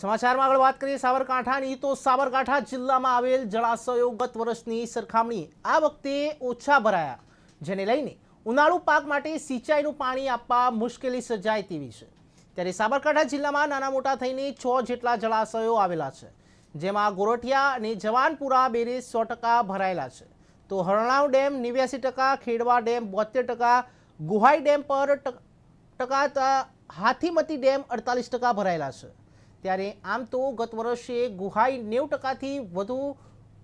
સમાચારમાં આગળ વાત કરીએ સાબરકાંઠાની, તો સાબરકાંઠા જિલ્લામાં આવેલ જળાશયો ગત વર્ષની સરખામણી આ વખતે ઓછા ભરાયા, જેને લઈને ઉનાળુ પાક માટે સિંચાઈનું પાણી આપવા મુશ્કેલી સર્જાય તેવી છે. ત્યારે સાબરકાંઠા જિલ્લામાં નાના મોટા થઈને છ જેટલા જળાશયો આવેલા છે, જેમાં ગોરઠિયા અને જવાનપુરા બેરેજ સો ટકા ભરાયેલા છે. તો હરણાવ ડેમ નેવ્યાસી ટકા, ખેડવા ડેમ બોતેર ટકા, ગુહાઈ ડેમ પર ટક- હાથીમતી ડેમ અડતાલીસ ટકા ભરાયેલા છે. ત્યારે આમ તો ગત વર્ષે ગુહાઈ નેવું ટકાથી વધુ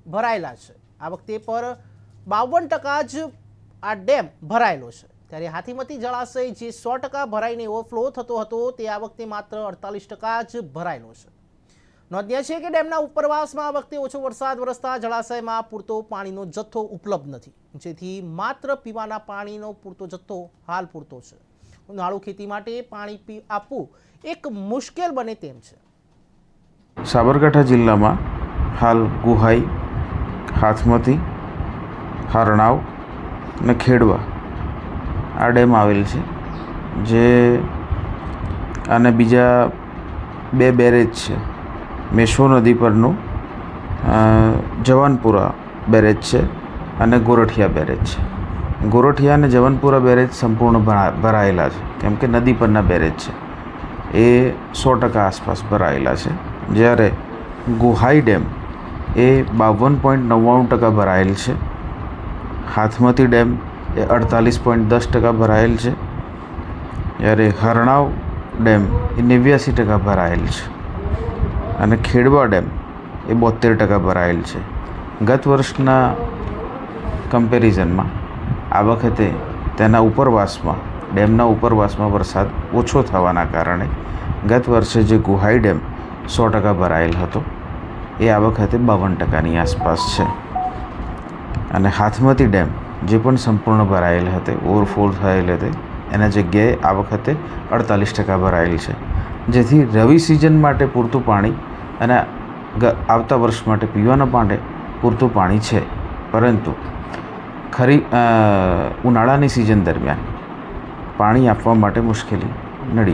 ભરાયેલા છે. આ વખતે પર બાવન ટકા જ આ ડેમ ભરાયેલો છે. ત્યારે હાથીમતી જળાશય જે સો ટકા ભરાઈને ઓવરફ્લો થતો હતો, તે આ વખતે માત્ર અડતાલીસ ટકા જ ભરાયેલો છે. નોંધનીય છે કે ડેમના ઉપરવાસમાં આ વખતે ઓછો વરસાદ વરસતા જળાશયમાં પૂરતો પાણીનો જથ્થો ઉપલબ્ધ નથી. જેથી માત્ર પીવાના પાણીનો પૂરતો જથ્થો હાલ પૂરતો છે. ઉનાળુ ખેતી માટે પાણી આપવું એક મુશ્કેલ બને તેમ છે. સાબરકાંઠા જિલ્લામાં હાલ ગુહાઈ, હાથમતી, હરણાવ અને ખેડવા આ ડેમ આવેલ છે, જે અને બીજા બે બેરેજ છે. મેશો નદી પરનું જવાનપુરા બેરેજ છે અને ગોરઠિયા બેરેજ છે. ગોરઠિયા અને જવાનપુરા બેરેજ સંપૂર્ણ ભરા- ભરાયેલા છે, કેમ કે નદી પરના બેરેજ છે. એ સો ટકા આસપાસ ભરાયેલા છે. જ્યારે ગુહાઈ ડેમ એ બાવન પોઈન્ટ નવ્વાણું ટકા ભરાયેલ છે. હાથમતી ડેમ એ અડતાલીસ પોઈન્ટ દસ ટકા ભરાયેલ છે. જ્યારે હરણાવ ડેમ એ નેવ્યાસી ટકા ભરાયેલ છે. અને ખેડવા ડેમ એ બોતેર ટકા ભરાયેલ છે. ગત વર્ષના કમ્પેરિઝનમાં આ વખતે તેના ઉપરવાસમાં, ડેમના ઉપરવાસમાં વરસાદ ઓછો થવાના કારણે ગત વર્ષે જે ગુહાઈ ડેમ સો ટકા ભરાયેલ હતો. એ આ વખતે બાવન ટકાની આસપાસ છે. અને હાથમતી ડેમ, જે પણ સંપૂર્ણ ભરાયેલ હતી ઓવરફ્લો થયેલ હતી, એના જગ્યાએ આ વખતે અડતાલીસ ટકા ભરાયેલ છે. જેથી રવિ સિઝન માટે પૂરતું પાણી અને આવતા વર્ષ માટે પીવાના માટે પૂરતું પાણી છે. પરંતુ ખરી ઉનાળાની સિઝન દરમિયાન પાણી આપવા માટે મુશ્કેલી નડી